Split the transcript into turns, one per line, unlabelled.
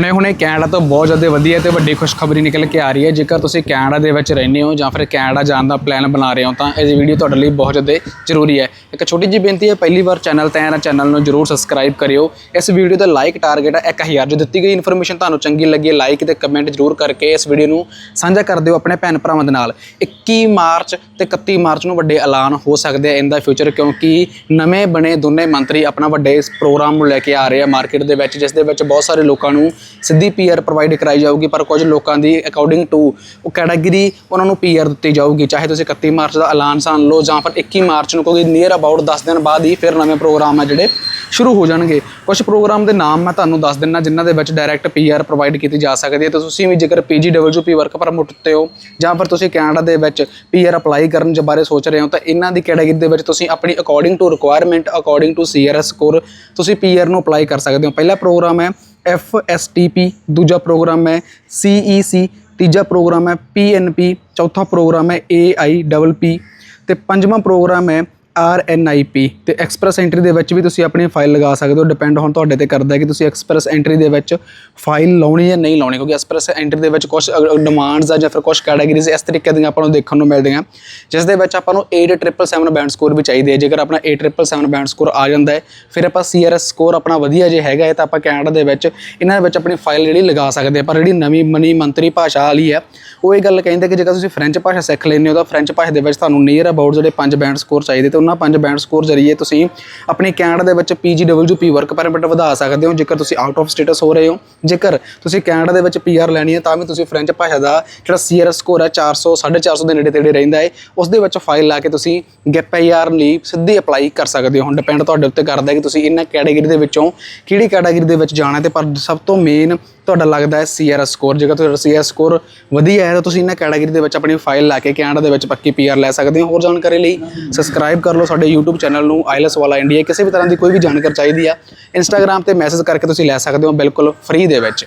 ਹੁਣੇ-ਹੁਣੇ Canada ਤੋਂ ਬਹੁਤ ਜ਼ਿਆਦਾ ਵਧੀਆ ਤੇ ਵੱਡੀ ਖੁਸ਼ਖਬਰੀ ਨਿਕਲ ਕੇ ਆ ਰਹੀ ਹੈ। ਜੇਕਰ ਤੁਸੀਂ ਕੈਨੇਡਾ ਦੇ ਵਿੱਚ ਰਹਿੰਦੇ ਹੋ ਜਾਂ ਫਿਰ ਕੈਨੇਡਾ ਜਾਣ ਦਾ ਪਲਾਨ ਬਣਾ ਰਹੇ ਹੋ ਤਾਂ ਇਹ ਵੀਡੀਓ ਤੁਹਾਡੇ ਲਈ ਬਹੁਤ ਜ਼ਿਆਦਾ ਜ਼ਰੂਰੀ ਹੈ। ਇੱਕ ਛੋਟੀ ਜਿਹੀ ਬੇਨਤੀ ਹੈ, ਪਹਿਲੀ ਵਾਰ ਚੈਨਲ ਤੇ ਆਇਆ ਚੈਨਲ ਨੂੰ ਜਰੂਰ ਸਬਸਕ੍ਰਾਈਬ ਕਰਿਓ। ਇਸ ਵੀਡੀਓ ਦਾ ਲਾਈਕ ਟਾਰਗੇਟ ਹੈ 1000 ਜੋ ਦਿੱਤੀ ਗਈ ਇਨਫੋਰਮੇਸ਼ਨ ਤੁਹਾਨੂੰ ਚੰਗੀ ਲੱਗੀ ਲਾਈਕ ਤੇ ਕਮੈਂਟ ਜਰੂਰ ਕਰਕੇ ਇਸ ਵੀਡੀਓ ਨੂੰ ਸਾਂਝਾ ਕਰ ਦਿਓ ਆਪਣੇ ਭੈਣ ਭਰਾਵਾਂ ਦੇ ਨਾਲ। 21 ਮਾਰਚ ਤੇ 31 ਮਾਰਚ ਨੂੰ ਵੱਡੇ ਐਲਾਨ ਹੋ ਸਕਦੇ ਆ ਇਨ ਦਾ ਫਿਊਚਰ, ਕਿਉਂਕਿ ਨਵੇਂ ਬਣੇ ਦੋਨੇ ਮੰਤਰੀ ਆਪਣਾ ਵੱਡੇ ਇਸ ਪ੍ਰੋਗਰਾਮ ਨੂੰ ਲੈ ਕੇ ਆ ਰਹੇ ਆ ਮਾਰਕੀਟ ਦੇ ਵਿੱਚ, ਜਿਸ ਦੇ ਵਿੱਚ ਬਹੁਤ ਸਾਰੇ ਲੋਕਾਂ ਨੂੰ ਸਿੱਧੀ ਪੀਆਰ ਪ੍ਰੋਵਾਈਡ ਕਰਾਈ ਜਾਊਗੀ, ਪਰ ਕੁਝ ਲੋਕਾਂ ਦੀ ਅਕੋਰਡਿੰਗ ਟੂ ਉਹ ਕੈਟਾਗਰੀ ਉਹਨਾਂ ਨੂੰ ਪੀਆਰ ਦਿੱਤੀ ਜਾਊਗੀ, ਚਾਹੇ ਤੁਸੀਂ 31 ਮਾਰਚ ਦਾ ਐਲਾਨ ਸਾਨ ਲਓ ਜਾਂ ਫਿਰ 21 ਮਾਰਚ ਨੂੰ, ਕਿਉਂਕਿ ਨੀਅਰ ਅਬਾਊਟ 10 ਦਿਨ ਬਾਅਦ ਹੀ ਫਿਰ ਨਵੇਂ ਪ੍ਰੋਗਰਾਮ ਆ ਜਿਹੜੇ ਸ਼ੁਰੂ ਹੋ ਜਾਣਗੇ। ਕੁਝ ਪ੍ਰੋਗਰਾਮ ਦੇ ਨਾਮ ਮੈਂ ਤੁਹਾਨੂੰ ਦੱਸ ਦਿੰਨਾ, ਜਿਨ੍ਹਾਂ ਦੇ ਵਿੱਚ ਡਾਇਰੈਕਟ ਪੀਆਰ ਪ੍ਰੋਵਾਈਡ ਕੀਤੀ ਜਾ ਸਕਦੀ ਹੈ। ਤੇ ਤੁਸੀਂ ਵੀ ਜੇਕਰ ਪੀਜੀਡਬਲਯੂਪੀ ਵਰਕ ਪਰਮਿਟ ਉੱਤੇ ਹੋ, ਜਾਂ ਫਿਰ ਤੁਸੀਂ ਕੈਨੇਡਾ ਦੇ ਵਿੱਚ ਪੀਆਰ ਅਪਲਾਈ ਕਰਨ ਦੇ ਬਾਰੇ ਸੋਚ ਰਹੇ ਹੋ, ਤਾਂ ਇਹਨਾਂ ਦੀ ਕੈਟਾਗਰੀ ਦੇ ਵਿੱਚ ਤੁਸੀਂ ਆਪਣੀ according to requirement according to CRS score ਤੁਸੀਂ ਪੀਆਰ ਨੂੰ ਅਪਲਾਈ ਕਰ ਸਕਦੇ ਹੋ। ਪਹਿਲਾ ਪ੍ਰੋਗਰਾਮ ਹੈ ਐਫਐਸਟੀਪੀ ਦੂਜਾ ਪ੍ਰੋਗਰਾਮ ਹੈ ਸੀ ਈ ਸੀ ਤੀਜਾ ਪ੍ਰੋਗਰਾਮ ਹੈ ਪੀ ਐੱਨ ਪੀ ਚੌਥਾ ਪ੍ਰੋਗਰਾਮ ਹੈ ਏ ਆਈ ਡਬਲ ਪੀ ਤੇ ਪੰਜਵਾਂ ਪ੍ਰੋਗਰਾਮ ਹੈ ਆਰ ਐੱਨ ਆਈ ਪੀ ਤੇ ਐਕਸਪ੍ਰੈਸ ਐਂਟਰੀ ਦੇ ਵਿੱਚ ਵੀ ਤੁਸੀਂ ਆਪਣੀ ਫਾਈਲ ਲਗਾ ਸਕਦੇ ਹੋ। ਡਿਪੈਂਡ ਹੁਣ ਤੁਹਾਡੇ ਤੇ ਕਰਦਾ ਹੈ ਕਿ ਤੁਸੀਂ ਐਕਸਪ੍ਰੈਸ ਐਂਟਰੀ ਦੇ ਵਿੱਚ ਫਾਈਲ ਲਾਉਣੀ ਜਾਂ ਨਹੀਂ ਲਾਉਣੀ, ਕਿਉਂਕਿ ਐਕਸਪ੍ਰੈਸ ਐਂਟਰੀ ਦੇ ਵਿੱਚ ਕੁਝ ਡਿਮਾਂਡਸ ਆ ਜਾਂ ਫਿਰ ਕੁਝ ਕੈਟਾਗਰੀਜ਼ ਇਸ ਤਰੀਕੇ ਦੀਆਂ ਆਪਾਂ ਨੂੰ ਦੇਖਣ ਨੂੰ ਮਿਲਦੀਆਂ। ਜਿਸ ਦੇ ਵਿੱਚ ਆਪਾਂ ਨੂੰ 8777 ਬੈਂਡ ਸਕੋਰ ਵੀ ਚਾਹੀਦੀ ਹੈ ਜੇਕਰ ਆਪਣਾ 8777 ਬੈਂਡ ਸਕੋਰ ਆ ਜਾਂਦਾ ਹੈ, ਫਿਰ ਆਪਾਂ ਸੀਆਰਐਸ ਸਕੋਰ ਆਪਣਾ ਵਧੀਆ ਜੇ ਹੈਗਾ ਹੈ, ਤਾਂ ਆਪਾਂ ਕੈਨੇਡਾ ਦੇ ਵਿੱਚ ਇਹਨਾਂ ਦੇ ਵਿੱਚ ਆਪਣੀ ਫਾਈਲ ਜਿਹੜੀ ਲਗਾ ਸਕਦੇ ਹਾਂ। ਪਰ ਜਿਹੜੀ ਨਵੀਂ ਮਨੀ ਮੰਤਰੀ ਭਾਸ਼ਾ ਵਾਲੀ ਹੈ, ਉਹ ਇਹ ਗੱਲ ਕਹਿੰਦੇ ਕਿ ਜੇਕਰ ਤੁਸੀਂ ਫ੍ਰੈਂਚ ਭਾਸ਼ਾ ਸਿੱਖ ਲੈਂਦੇ ਹੋ, ਤਾਂ ਫ੍ਰੈਂਚ ਭਾਸ਼ਾ ਦੇ ਵਿੱਚ ਤੁਹਾਨੂੰ ਨੀਅਰ ਅਬਾਊਟ ਜਿਹੜੇ ਪੰਜ ਬੈਂਡ ਸਕੋਰ ਚਾਹੀਦੇ ਤੇ ਉਹਨਾਂ ਪੰਜ ਬੈਂਡ ਸਕੋਰ ਜ਼ਰੀਏ ਤੁਸੀਂ ਆਪਣੇ ਕੈਨੇਡਾ ਦੇ ਵਿੱਚ ਪੀਜੀਡਬਲਯੂਪੀ ਵਰਕ ਪਰਮਿਟ ਵਧਾ ਸਕਦੇ ਹੋ, ਜੇਕਰ ਤੁਸੀਂ ਆਊਟ ਆਫ ਸਟੇਟਸ ਹੋ ਰਹੇ ਹੋ। ਜੇਕਰ ਤੁਸੀਂ ਕੈਨੇਡਾ ਦੇ ਵਿੱਚ ਪੀਆਰ ਲੈਣੀ ਹੈ, ਤਾਂ ਵੀ ਤੁਸੀਂ ਫ੍ਰੈਂਚ ਭਾਸ਼ਾ ਦਾ ਜਿਹੜਾ ਸੀਆਰਐਸ ਸਕੋਰ ਹੈ 400 450 ਦੇ ਨੇੜੇ ਤੇੜੇ ਰਹਿੰਦਾ ਹੈ। ਉਸ ਦੇ ਵਿੱਚ ਫਾਈਲ ਲਾ ਕੇ ਤੁਸੀਂ ਗੈਪ ਪੀਆਰ ਲਈ ਸਿੱਧੀ ਅਪਲਾਈ ਕਰ ਸਕਦੇ ਹੋ। ਹੁਣ ਡਿਪੈਂਡ ਤੁਹਾਡੇ ਉੱਤੇ ਕਰਦਾ ਹੈ ਕਿ ਤੁਸੀਂ ਇਹਨਾਂ ਕੈਟਾਗਰੀ ਦੇ ਵਿੱਚੋਂ ਕਿਹੜੀ ਕੈਟਾਗਰੀ ਦੇ ਵਿੱਚ ਜਾਣਾ ਹੈ ਤੇ ਪਰ ਸਭ ਤੋਂ ਮੇਨ ਤੁਹਾਡਾ ਲੱਗਦਾ ਹੈ ਸੀਆਰਐਸ ਸਕੋਰ ਜੇਕਰ ਤੁਹਾਡਾ ਸੀਆਰਐਸ ਸਕੋਰ ਵਧੀਆ ਹੈ, ਤਾਂ ਤੁਸੀਂ ਇਹਨਾਂ ਕੈਟਾਗਰੀ ਦੇ ਵਿੱਚ ਆਪਣੀ ਫਾਈਲ ਲਾ ਕੇ ਕੈਨੇਡਾ ਦੇ ਵਿੱਚ ਪੱਕੀ ਪੀਆਰ ਲੈ ਸਕਦੇ ਹੋ। ਹੋਰ ਜਾਣਕਾਰੀ ਲਈ ਸਬਸਕ੍ਰਾਈਬ ਕਰ ਲਓ ਸਾਡੇ YouTube ਚੈਨਲ ਨੂੰ ਆਈਲੈਸ ਵਾਲਾ ਇੰਡੀਆ ਕਿਸੇ ਵੀ ਤਰ੍ਹਾਂ ਦੀ ਕੋਈ ਵੀ ਜਾਣਕਾਰੀ ਚਾਹੀਦੀ ਆ ਇੰਸਟਾਗ੍ਰam ਤੇ ਮੈਸੇਜ ਕਰਕੇ ਤੁਸੀਂ ਲੈ ਸਕਦੇ ਹੋ ਬਿਲਕੁਲ ਫ੍ਰੀ ਦੇ ਵਿੱਚ।